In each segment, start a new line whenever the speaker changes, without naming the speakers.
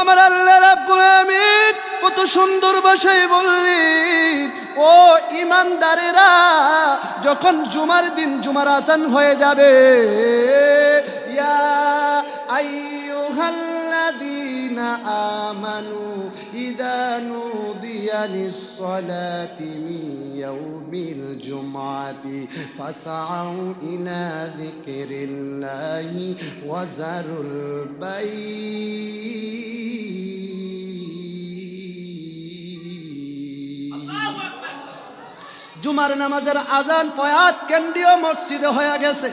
আমার আল্লাহ রাব্বুল আমিন কত সুন্দর ভাষায় বললেন, ও ইমানদারেরা যখন জুমার দিন জুমার আসান হয়ে যাবে, ইয়া আইয়ুহাল্লাযীনা আমানু ইযা নুদিয়া লিস-সালাতি মিন জুমআতি ফাসআউ ইলা যিকরিল্লাহি ওয়া যারুল বাই জুমার নামাজের আজান ফয়াত কেন্দ্রীয় মসজিদে হয়ে গেছে।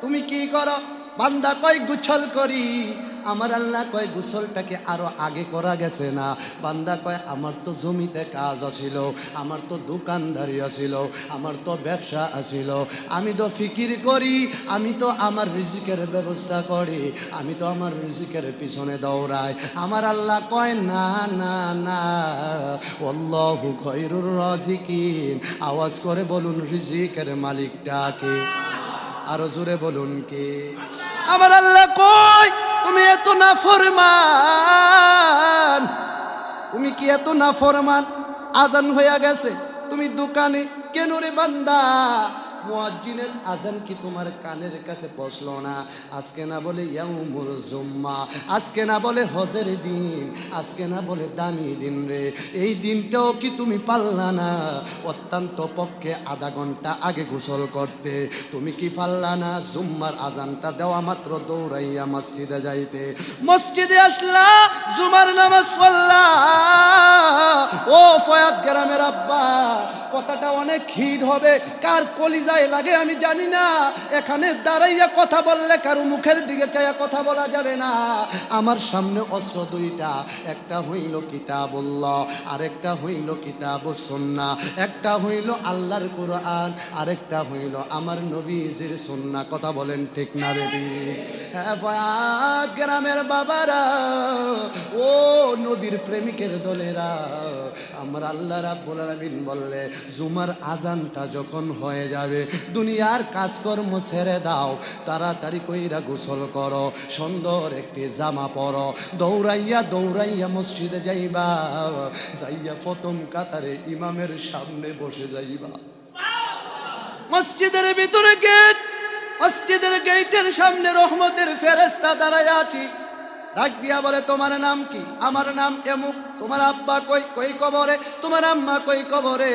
তুমি কি করো? বান্দা কয় গুছল করি? আমার আল্লাহ কয়, গোসলটাকে আরও আগে করা গেছে না। বান্দা কয়, আমার তো জমিতে কাজ আছিল, আমার তো দোকানদারি আছিল, আমার তো ব্যবসা আছিল। আমি তো ফিকির করি, আমি তো আমার রিজিকের ব্যবস্থা করি, আমি তো আমার রিজিকের পিছনে দৌড়াই। আমার আল্লাহ কয়, না না না অল্লাহু খৈরুর রাজিকিন। আওয়াজ করে বলুন, রিজিকের মালিকটাকে আরও জোরে বলুন কে? আমার আল্লাহ কই তুমি এত না ফরমান তুমি কি এত না ফরমান আজান হইয়া গেছে। তুমি দোকানে কেন রে বান্দা? মুয়াজ্জিনের আজান কি তোমার কানের কাছে পৌঁছলো না? আজকে না বলে ইয়াউমুল জুম্মা, আজকে না বলে হজের দিন, আজকে না বলে দামি দিন রে। এই দিনটাও কি তুমি পারলা না? অত্যন্ত পক্ষে আধা ঘণ্টা আগে গোসল করতে। তুমি কি পারলা না জুম্মার আজানটা দেওয়া মাত্র দৌড়াইয়া মসজিদে যাইতে? মসজিদে আসলা, জুমার নামাজ পড়লা। ও ফয়াত গ্রামের আব্বা, কথাটা অনেক হিট হবে। কার কলিজায় লাগে, আমি জানি না। এখানে দাঁড়াইয়া কথা বললে কারও মুখের দিকে চাইয়া কথা বলা যাবে না। আমার সামনে অস্ত্র দুইটা, একটা হইল কিতাবুল্লাহ, আরেকটা হইল কিতাব সন্না একটা হইল আল্লাহর কোরআন, আরেকটা হইল আমার নবীজির সন্না কথা বলেন ঠিক না বেবি গ্রামের বাবারা, ও নবীর প্রেমিকের দলেরা, আমার আল্লাহ আলামিন বললে, জুমার আজানটা যখন হয়ে যাবে দুনিয়ার কাজকর্ম ছেড়ে দাও, তাড়াতাড়ি কইরা গোসল করো, সুন্দর একটি জামা পরো, দৌড়াইয়া দৌড়াইয়া মসজিদে যাইবা, যাইয়া প্রথম কাতারে ইমামের সামনে বসে যাইবা। মসজিদের ভিতরে গেট, মসজিদের গেটের সামনে রহমতের ফেরেস্তা দাঁড়ায় আছি। ডাক দিয়া বলে, তোমার নাম কি? আমার নাম এমুক তোমার আব্বা কই কই কবরে? তোমার আম্মা কই কবরে?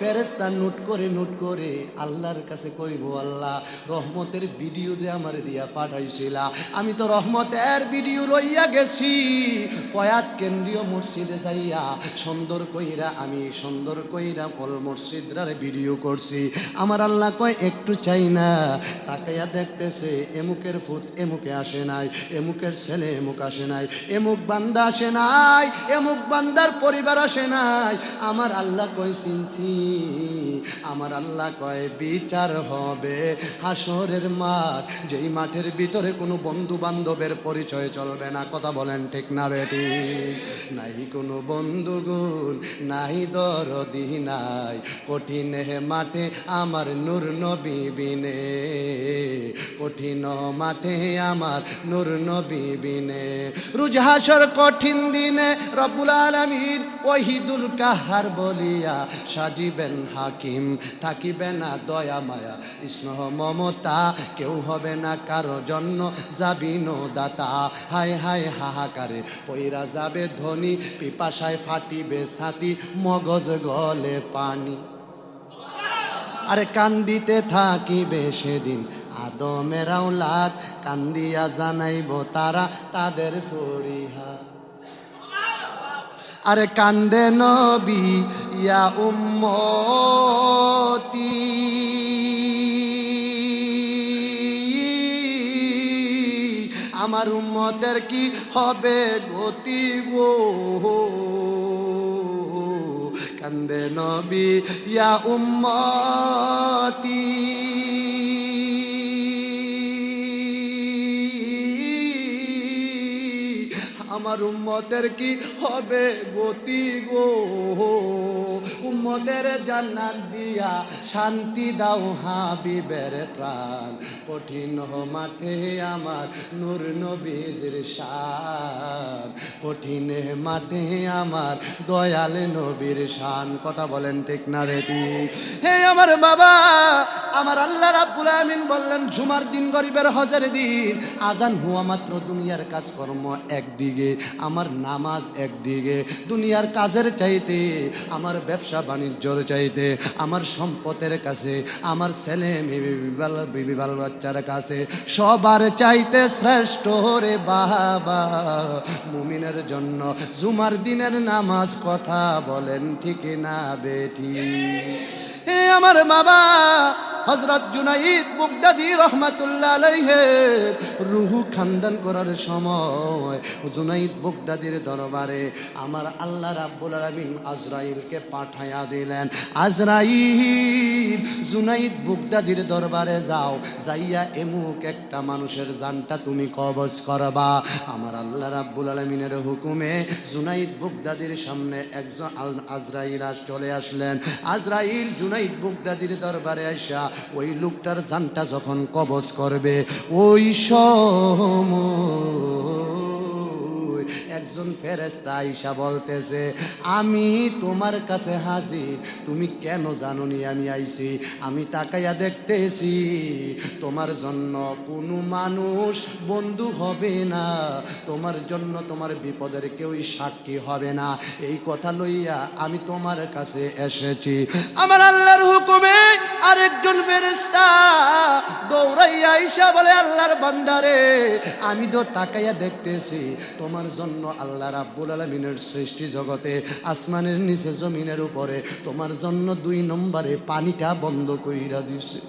ফেরেস্তা নোট করে নোট করে আল্লাহর কাছে কইব, আল্লাহ, রহমতের ভিডিও যে আমার দিয়া পাঠাইছিলা, আমি তো রহমতের ভিডিও লইয়া গেছি। ফয়াত কেন্দ্রীয় মসজিদে যাইয়া সুন্দর কইরা, আমি সুন্দর কইরা মল মসজিদরার ভিডিও করছি। আমার আল্লাহ কয়, একটু চাই না। তাকাইয়া দেখতেছে, এমুকের ফুট এমুকে আসে নাই, এমুকের ছেলে এমুক আসে নাই, এমুক বান্দা আসে নাই, এমুক বান্দার পরিবার আসে নাই। আমার আল্লাহ কই চিনছি আমার আল্লাহ কয়, বিচার হবে। হাসরের মাঠ, যেই মাঠের ভিতরে কোনো বন্ধু বান্ধবের পরিচয় চলবে না। কথা বলেন ঠিক না বেটি? নাই কোনো বন্ধুগুণ, নাই দরদি নাই। কঠিন মাঠে আমার নূর নবী বিনে। কঠিন মাঠে আমার নূর নবী বিনে। রুজহাসর কঠিন দিনে রব্বুল আলামিন ওহিদুল কাহার বলিয়া সাজিবেন হাকিম। থাকিবে না দয়া মায়া। স্নেহ, মমতা কেউ হবে না কারও জন্য। যাবি দাতা হায় হায় হাহাকারে। পইরা যাবে ধনী, পিপাসায় ফাটিবে ছাতি, মগজ গলে পানি। আরে কান্দিতে থাকিবে সেদিন, আদমের আওলাদ। কান্দিয়া জানাইব তারা তাদের ফরিহা আরে কান্দে নবী, ইয়া উম্মতি। আমার উম্মতের কি হবে গতি গো? কান্দে নবী, ইয়া উম্মতি। আমার উম্মতের কি হবে গতি গো? উম্মতের জান্নাত দিয়া শান্তি দাও হাবিবের প্রাণ। কঠিন মাঠে আমার নূর নবীজির শান। কঠিন মাঠে আমার দয়াল নবীর শান। কথা বলেন ঠিক না বেটি হে আমার বাবা, আমার আল্লাহ রাব্বুল আমিন বললেন, জুমার দিন গরিবের হজের দিন, আজান হুয়া মাত্র দুনিয়ার কাজকর্ম একদিকে, আমার নামাজ একদিকে। দুনিয়ার কাজের চাইতে আমার ব্যবসা বাণিজ্যর চাইতে আমার সম্পদের কাছে, আমার ছেলে, মেয়ে বিবি, বাল- বাচ্চার কাছে, সবার চাইতে শ্রেষ্ঠ রে বাবা। মুমিনের জন্য জুমার দিনের নামাজ কথা বলেন ঠিক না বেটি। এ আমার বাবা হজরত জুনাইদ বুগদাদি রহমাতুল্লাহ আলাইহের রুহু খানদান করার সময় জুনাইদ বুগদাদির দরবারে আমার আল্লাহ রাব্বুল আলামিন আজরাইলকে পাঠায়া দিলেন। আজরাইল, জুনাইদ বুগদাদির দরবারে যাও, যাইয়া এমুক একটা মানুষের জানটা তুমি কবজ করবা। আমার আল্লাহ রাব্বুল আলামিনের হুকুমে জুনাইদ বুগদাদির সামনে একজন আজরাইল আস চলে আসলেন। আজরাইল, জুনাইদ বুগদাদির দরবারে আইসা ওই লোকটার জানটা যখন কবজ করবে, ওই সময় একজন ফেরেস্তা আইসা বলতেছে, আমি তোমার কাছে হাজির, তুমি কেন জানোনি আমি আইছি? আমি তাকাইয়া দেখতেছি, তোমার জন্য কোনো মানুষ বন্ধু হবে না, তোমার জন্য তোমার বিপদের কেউই সাক্ষী হবে না। এই কথা লইয়া আমি তোমার কাছে এসেছি। আমার আল্লাহর হুকুমে আরেকজন ফেরেস্তা দৌড়াইয়া আইসা বলে, আল্লাহর বান্দারে, আমি তো তাকাইয়া দেখতেছি, তোমার জন্য আল্লাহ রাব্বুল আলমিনের সৃষ্টি জগতে আসমানের নিচে জমিনের উপরে তোমার জন্য দুই নম্বরে পানিটা বন্ধ কইরা দিছে।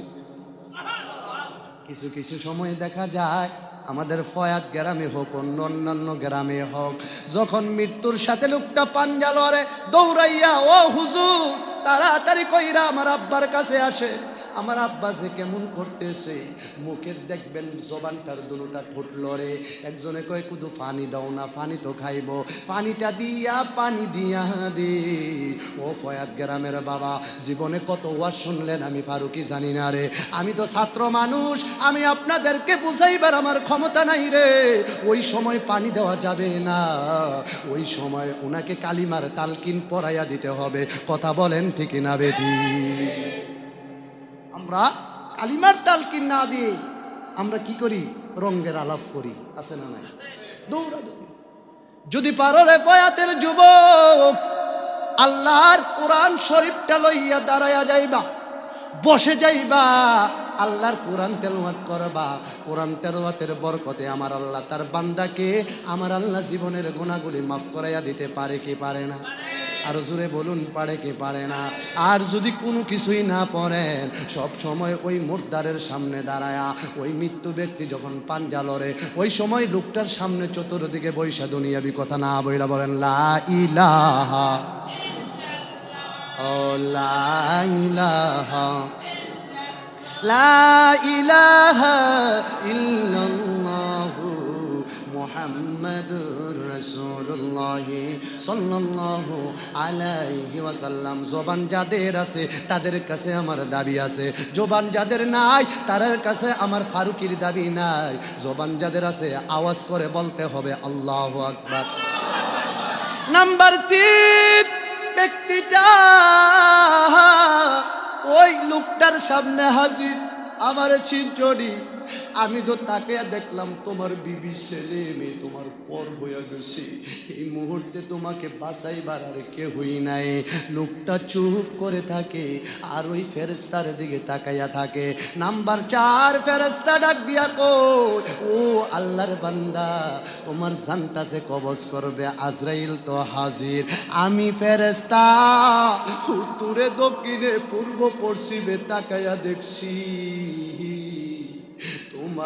কিছু কিছু সময় দেখা যায়, আমাদের ফয়াত গ্রামে হোক, অন্য অন্যান্য গ্রামে হোক, যখন মৃত্যুর সাথে লোকটা পাঞ্জা লড়ে, দৌড়াইয়া, ও হুজুর তাড়াতাড়ি কইরা আমার আব্বার কাছে আসে। আমার আব্বা যে কেমন করতেছে, মুখের দেখবেন জবানটার দুটা ঠোঁট লড়ে একজনে কয়, কুদু পানি দাও না, পানি তো খাইব। পানিটা দিয়া, পানি দিয়া দে। ও ফয়াত গ্রামের বাবা, জীবনে কত ওয়াজ শুনলেন আমি ফারুকি জানি না রে। আমি তো ছাত্র মানুষ, আমি আপনাদেরকে বুঝাইবার আমার ক্ষমতা নাই রে। ওই সময় পানি দেওয়া যাবে না। ওই সময় ওনাকে কালিমার তালকিন পরাইয়া দিতে হবে। কথা বলেন ঠিক না বেটি? আমরা কালিমার তালকিন না দিয়ে আমরা কি করি? রঙ্গের আলাপ করি। আছে না নাই? দৌড়া দৌড়ি যদি পারো রে পয়াতের যুবক, আল্লাহর কোরআন শরীফটা লইয়া দাঁড়াইয়া যাইবা, বসে যাইবা, আল্লাহর কোরআন তেলাওয়াত করবা। কোরআন তেলাওয়াতের বরকতে আমার আল্লাহ তার বান্দাকে, আমার আল্লাহ জীবনের গুণাগুলি মাফ করাইয়া দিতে পারে কি পারে না? আরও জোরে বলুন, পারে কি পারে না? আর যদি কোনো কিছুই না পড়েন, সব সময় ওই মুর্দারের সামনে দাঁড়ায়া, ওই মৃত্যু ব্যক্তি যখন পাঞ্জা লড়ে, ওই সময় লোকটার সামনে চতুর্দিকে বৈশা দুনিয়াবি কথা না বইলা বলেন, লা ইলাহা ও লা ইলাহা লা ইলাহা ইল্লাল্লাহু সাল্লাল্লাহু আলাইহি ওয়াসাল্লাম, জবান যাদের আছে তাদের কাছে আমার দাবি আছে। জবান যাদের নাই তাদের কাছে আমার ফারুকির দাবি নাই। জবান যাদের আছে আওয়াজ করে বলতে হবে আল্লাহু আকবার। নাম্বার তিন, ব্যক্তিটা ওই লোকটার সামনে হাজির, আমার চিন্টনি আমি তো তাকে দেখলাম তোমার বিবি ছেলে, মেয়ে তোমার পর হইয়া গেছে। এই মুহূর্তে তোমাকে বাঁচাইবার আর কেহই নাই। লোকটা চুপ করে থাকে আর ওই ফেরেস্তার দিকে তাকাইয়া থাকে। নাম্বার চার ফেরেস্তা ডাক দিয়া কো ও আল্লাহর বান্দা, তোমার জানটা যে কবজ করবে আজরাইল তো হাজির। আমি ফেরেস্তা উত্তরে, দক্ষিণে, পূর্ব, পশ্চিমে তাকাইয়া দেখছি।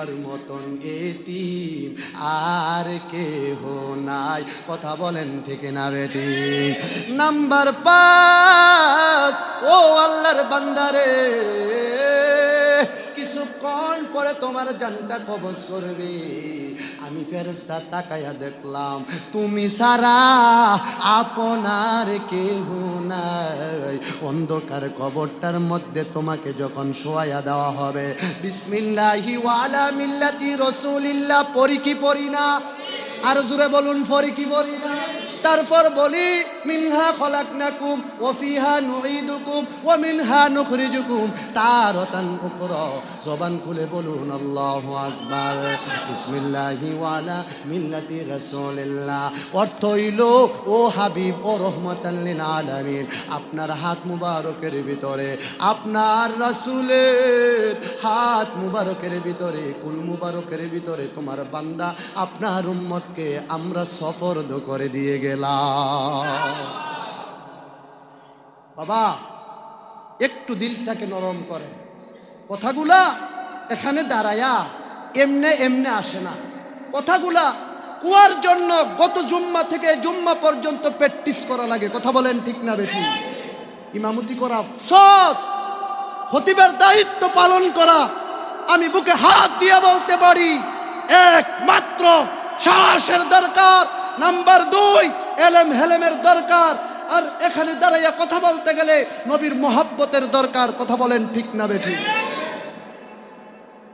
তোমার মতন এতিম আর কেহ নাই। কথা বলেন ঠিক না বেটি। নাম্বার পাঁচ, ও আল্লাহর বান্দারে কিছুক্ষণ পরে তোমার জানটা কবজ করবে। আমি ফেরস্তা তাকাইয়া দেখলাম, তুমি সারা আপনার কেহ নাই। অন্ধকার কবরটার মধ্যে তোমাকে যখন শোয়াইয়া দেওয়া হবে, বিসমিল্লাহি ওয়ালা মিল্লাতি রসুলিল্লাহ পরি কি পরি না? আর জুড়ে বলুন, পরি কি পরি না? তারপর বলি মিনহা খলাকনাকুম ওয়া ফিহা নুঈদুকুম ওয়া মিনহা নুখরিজুকুম। তারাতান উখরা, জবান খুলে বলুন, আল্লাহু আকবার। বিসমিল্লাহি ওয়ালা মিল্লাতি রাসূলিল্লাহ। অর্থ হইল, ও হাবিব, ও রহমাতাল লিল আলামিন, আপনার হাত মুবারকের ভিতরে, আপনার রাসূলের হাত মুবারকের ভিতরে, কুল মুবারকের ভিতরে তোমার বান্দা, আপনার উম্মতকে আমরা সফরদ করে দিয়ে গেলাম। বাবা, একটু দিলটাকে নরম করে। কথাগুলা এখানে দাঁড়ায়া এমনে এমনে আসে না। কথাগুলা কুয়ার জন্য গত জুম্মা থেকে জুম্মা পর্যন্ত প্র্যাকটিস করা লাগে। কথা বলেন ঠিক না বেঠি? ইমামতি করা সব হতিবের দায়িত্ব পালন করা। আমি বুকে হাত দিয়ে বলতে পারি, একমাত্র সাহসের দরকার। নাম্বার দুই এলেম হেলেমের দরকার। আর এখানে দাঁড়াইয়া কথা বলতে গেলে নবীর মহাব্বতের দরকার। কথা বলেন ঠিক না বেঠি?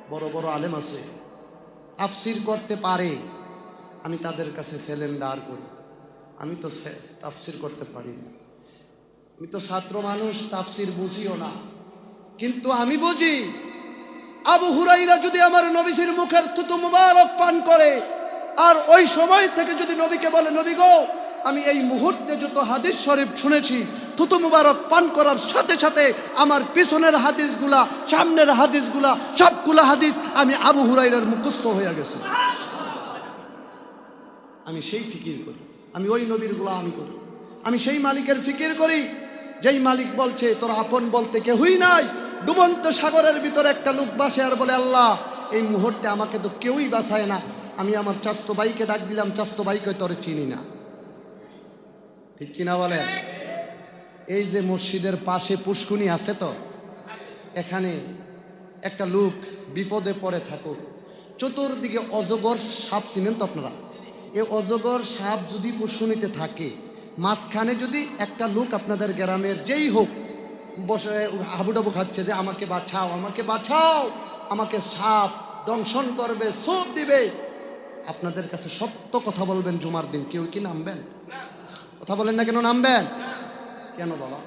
বড় বড় আলেম আছে। আফসির করতে পারে। আমি তাদের কাছে সেলেন্ডার করি। আমি তো তাফসির করতে পারি না। আমি তো ছাত্র মানুষ, তাফসির বুঝিও না। কিন্তু আমি বুঝি, আবু হুরাইরা যদি আমার নবীজির মুখের থুতু মুবারক পান করে, আর ওই সময় থেকে যদি নবীকে বলে, নবী গো আমি এই মুহূর্তে যত হাদিস শরীফ শুনেছি, থুতু মুবারক পান করার সাথে সাথে আমার পিছনের হাদিসগুলা, সামনের হাদিসগুলা, সবগুলা হাদিস আমি আবু হুরাইরার মুখস্থ হয়ে গেছে। আমি সেই ফিকির করি, আমি ওই নবীর আমি করি, আমি সেই মালিকের ফিকির করি, যেই মালিক বলছে, তোর আপন বলতে কেউই নাই, ডুবন্ত সাগরের ভিতরে একটা লোক বাসে আর বলে, আল্লাহ, এই মুহূর্তে আমাকে তো কেউই বাসায় না, আমি আমার চাস্তো বাইকে ডাক দিলাম, চাস্তো বাইকে তোর চিনি না। ঠিক কিনা বলেন? এই যে মসজিদের পাশে পুষ্কুনি আছে তো, এখানে একটা লোক বিপদে পড়ে থাকুক। চতুর্দিকে অজগর সাপ চিনেন তো আপনারা? এই অজগর সাপ যদি পুষ্কুনিতে থাকে, মাঝখানে যদি একটা লোক আপনাদের গ্রামের যেই হোক, বসে হাবুডাবু খাচ্ছে যে, আমাকে বাঁচাও আমাকে বাঁচাও, আমাকে সাপ দংশন করবে, সোপ দিবে। আপনাদের কাছে সত্য কথা বলবেন জুমার দিন, কেউ কি নামবেন? কথা বলেন না কেন নামবেন? কেন বাবা?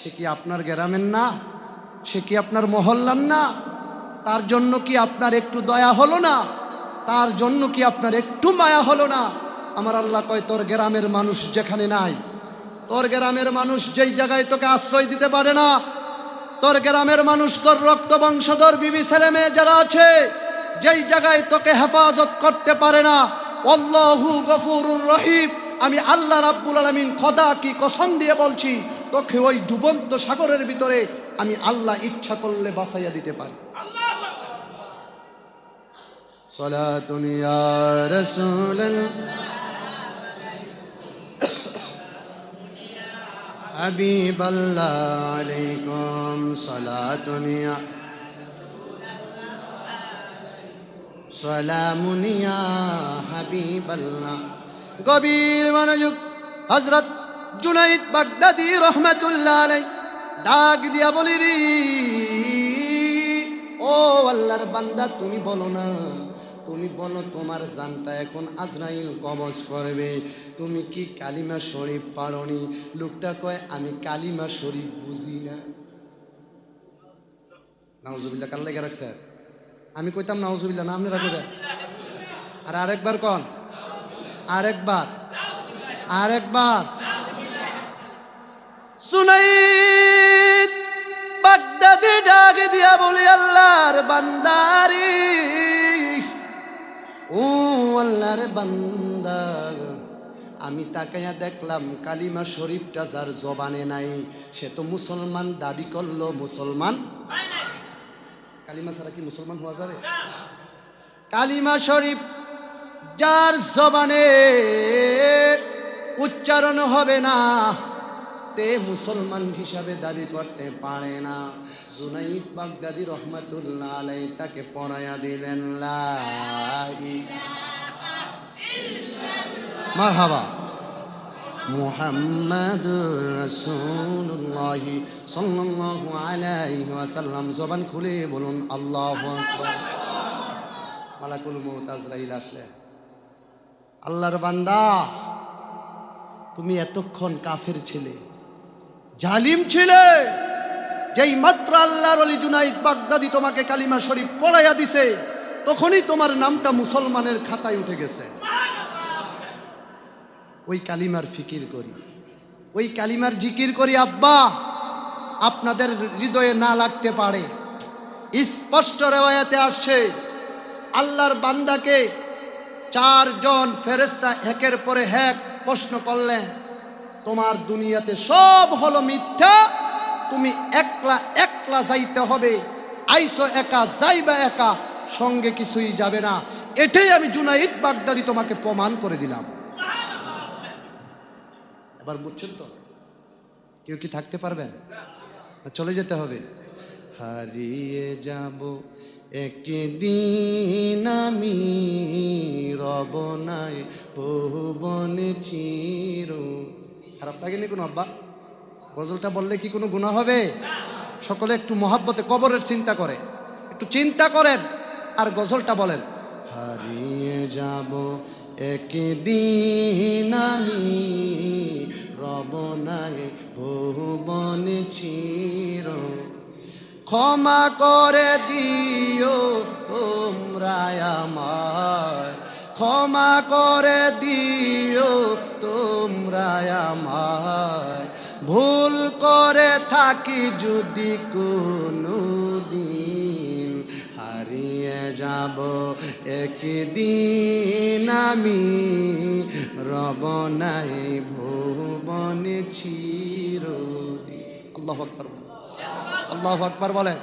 সে কি আপনার গ্রামের না? সে কি আপনার মহল্লার না? তার জন্য কি আপনার একটু দয়া হলো না? তার জন্য কি আপনার একটু মায়া হলো না? আমার আল্লাহ কয়, তোর গ্রামের মানুষ যেখানে নাই, তোর গ্রামের মানুষ যেই জায়গায় তোকে আশ্রয় দিতে পারে না, তোর গ্রামের মানুষ তোর রক্ত বংশধর বিবি ছেলে মেয়ে যারা আছে, যেই জায়গায় তোকে হেফাজত করতে পারে না অল্লাহু গফুরুর রহিম। আমি আল্লাহ রাব্বুল আলামিন খোদা কি কসম দিয়ে বলছি, তোকে ওই ডুবন্ত সাগরের ভিতরে আমি আল্লাহ ইচ্ছা করলে বাঁচাইয়া দিতে পারি। রাসূলাল হাবিবাল্লাহ আলাইকুম সালাতুন ইয়া সালামুনিয়া হাবিবাল্লাহ গভীর মনোযোগ। হজরত জুনাইদ বাগদাদি রহমাতুল্লাহ আলাই ডাক দিয়া বলি রে ও আল্লাহর বান্দা, তুমি বলো না, তুমি বলো তোমার জানটা এখন আজরাইল কবজ করবে। তুমি কি কালিমা শরীফ পারনি লোকটা কয়, আমি কালিমা শরীফ বুঝি না। নাউজুবিল্লাহ কাল লেগে রাখছে। আমি কইতাম, নাউজুবিল্লাহ না আপনারা কইবেন আর আরেকবার কন আরেকবার আরেকবার। সুনাইদ বাগদাদি ডাক দিয়া বলি আল্লাহর বান্দারি। ও আল্লাহর বান্দা আমি তাকাইয়া দেখলাম কালিমা শরীফটা যার জবানে নাই। সে তো মুসলমান দাবি করল মুসলমান। কালিমা ছাড়া কি মুসলমান হওয়া যাবে? কালিমা শরীফ যার জবানে উচ্চারণ হবে না, তে মুসলমান হিসাবে দাবি করতে পারে না। জুনাইদ বাগদাদি রহমাতুল্লাহ আলাই তাকে পড়াইয়া দিলেন মারহাবা। মুহাম্মাদুর রাসূলুল্লাহ সাল্লাল্লাহু আলাইহি ওয়াসাল্লাম। জবান খুলে বলুন, আল্লাহু আকবার। মালাকুল মউত আজরাইল আল্লাহর বান্দা, তুমি এতক্ষণ কাফের ছিলে, জালিম ছিলে, যেই মাত্র আল্লাহর অলি জুনাইদ বাগদাদি তোমাকে কালিমা শরীফ পড়াইয়া দিছে, তখনই তোমার নামটা মুসলমানের খাতায় উঠে গেছে। ওই কালিমার ফিকির করি, ওই কালিমার জিকির করি, আব্বা, আপনাদের হৃদয়ে না লাগতে পারে। স্পষ্ট রেওয়ায়াতে আসছে, আল্লাহর বান্দাকে চারজন ফেরেস্তা একের পরে এক প্রশ্ন করলেন, তোমার দুনিয়াতে সব হলো মিথ্যা, তুমি একলা একলা যাইতে হবে, আইসো একা, যাইবা একা, সঙ্গে কিছুই যাবে না। এটাই আমি জুনাইদ বাগদাদি তোমাকে প্রমাণ করে দিলাম। এবার বুঝছেন তো? কেউ কি থাকতে পারবেন? চলে যেতে হবে। হারিয়ে যাব একদিন আমি রব নাই, ভুবনে চির। খারাপ লাগেনি কোনো আব্বা? গজলটা বললে কি কোনো গুণা হবে? সকলে একটু মহাব্বতে, কবরের চিন্তা করে। একটু চিন্তা করেন আর গজলটা বলেন। হারিয়ে যাব একদিন আমি রব নাই, ভুবনে চির। ক্ষমা করে দিও তোমরা আমায়। ক্ষমা করে দিও তোমরা আমায়। ভুল করে থাকি যদি কোনো দিন, হারিয়ে যাব একদিন আমি। রব নাই ভুবনে চিরদিন। আল্লাহ আকবর। আল্লাহ আকবার বলেন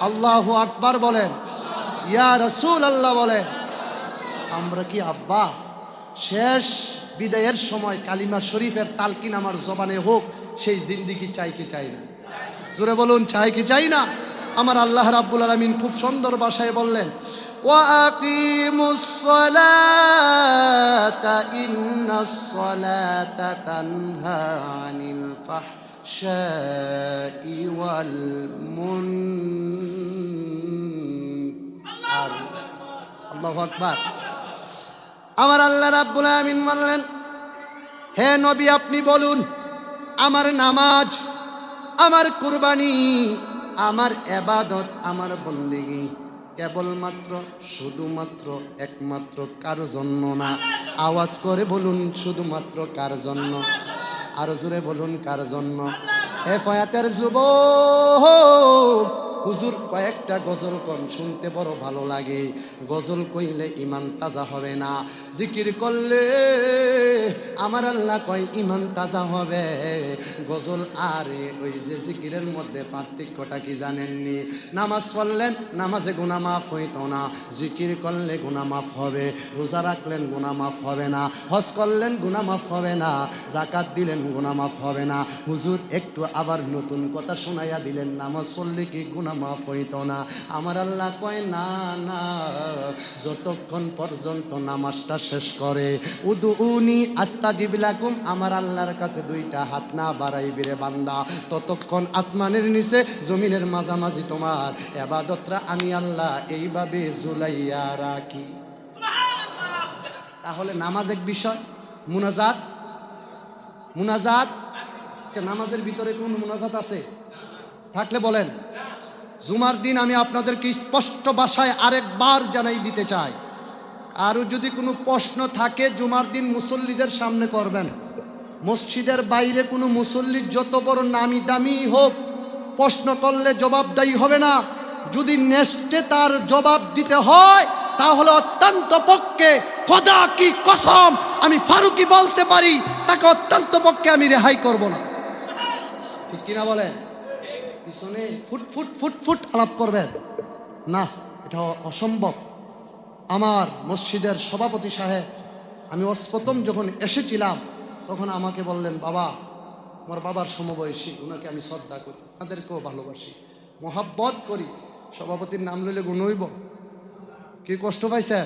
আল্লাহ আকবার বলেন ইয়া রসুল আল্লাহ বলেন আমরা কি আব্বা শেষ বিদায়ের সময় কালিমা শরীফের তালকিন আমার জবানে হোক সেই জিন্দিগি চাই কি চাই না জোরে বলুন চাই কি চাই না আমার আল্লাহ রাব্বুল আলমিন খুব সুন্দর ভাষায় বললেন وأقيموا الصلاة إن الصلاة تنهى عن الفحشاء والمنكر الله أكبر আমার আল্লাহ রাব্বুল আমিন বললেন হে নবী আপনি বলুন আমার নামাজ আমার কুরবানি আমার এবাদত আমার বন্দেগি কেবলমাত্র শুধুমাত্র একমাত্র কার জন্য না আওয়াজ করে বলুন শুধুমাত্র কার জন্য আরও জোরে বলুন কার জন্য? এ ফয়াতের যুবক হুজুর কয়েকটা গজল কন, শুনতে বড় ভালো লাগে। গজল কইলে ইমান তাজা হবে না। জিকির করলে আমার আল্লাহ কয় ইমান তাজা হবে। গজল আর, ওই যে জিকিরের মধ্যে পার্থক্যটা কি জানেননি? নামাজ পড়লেন, নামাজে গুনা মাফ হইতো না। জিকির করলে গুনা মাফ হবে, রোজা রাখলেন গুনা মাফ হবে না। হজ করলেন গুনা মাফ হবে না। জাকাত দিলেন গুনা মাফ হবে না। হুজুর, একটু আবার নতুন কথা শোনাইয়া দিলেন, নামাজ পড়লে কি গুনা মাফ হইতো না। আমার আল্লাহ কয় না না যতক্ষণ পর্যন্ত নামাজটা শেষ করে উদু উনি আস্তা জিবিলাকুম আমার আল্লাহর কাছে দুইটা হাত না বাড়াইবি রে বান্দা। ততক্ষণ আসমানের নিচে জমিনের মাঝামাঝি তোমার। এবাদতরা আমি আল্লাহ এইভাবে ঝুলাইয়া রাখি। তাহলে নামাজ এক বিষয় মুনাজাত? মুনাজাত? আচ্ছা, নামাজের ভিতরে কোন মুনাজাত আছে? থাকলে বলেন। জুমার দিন আমি আপনাদেরকে স্পষ্ট ভাষায় আরেকবার জানাই দিতে চাই। আরও যদি কোনো প্রশ্ন থাকে, জুমার দিন মুসল্লিদের সামনে করবেন। মসজিদের বাইরে কোনো মুসল্লির যত বড় নামি দামি হোক, প্রশ্ন করলে জবাবদায়ী হবে না। যদি নেস্টে তার জবাব দিতে হয়, তাহলে অত্যন্ত পক্ষে খোদা কি কসম, আমি ফারুকি বলতে পারি, তাকে অত্যন্ত পক্ষে আমি রেহাই করব না। ঠিক কিনা বলেন? পিছনে ফুট ফুট ফুট ফুট আলাপ করবেন। না, এটা অসম্ভব। আমার মসজিদের সভাপতি সাহেব, আমি অস্প্রথম যখন এসেছিলাম, তখন আমাকে বললেন, বাবা আমার বাবার সমবয়সী ওনাকে আমি শ্রদ্ধা করি তাদেরকেও ভালোবাসি, মোহাব্বত করি, সভাপতির নাম লইলে গুণইব কি কষ্ট পাইছেন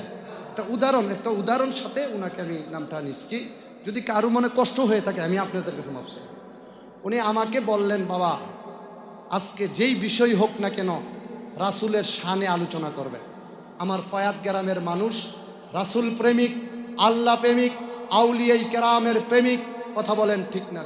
একটা উদাহরণ একটা উদাহরণ সাথে ওনাকে আমি নামটা নিচ্ছি যদি কারও মনে কষ্ট হয়ে থাকে, আমি আপনাদের কাছে মাপ চাই। উনি আমাকে বললেন, বাবা আজকে যেই বিষয় হোক না কেন, রাসুলের শানে আলোচনা করবে আমার ফয়াত গ্রামের মানুষ, রাসুল প্রেমিক, আল্লাহ প্রেমিক, আউলিয়াই কেরামের প্রেমিক, কথা বলেন ঠিক না?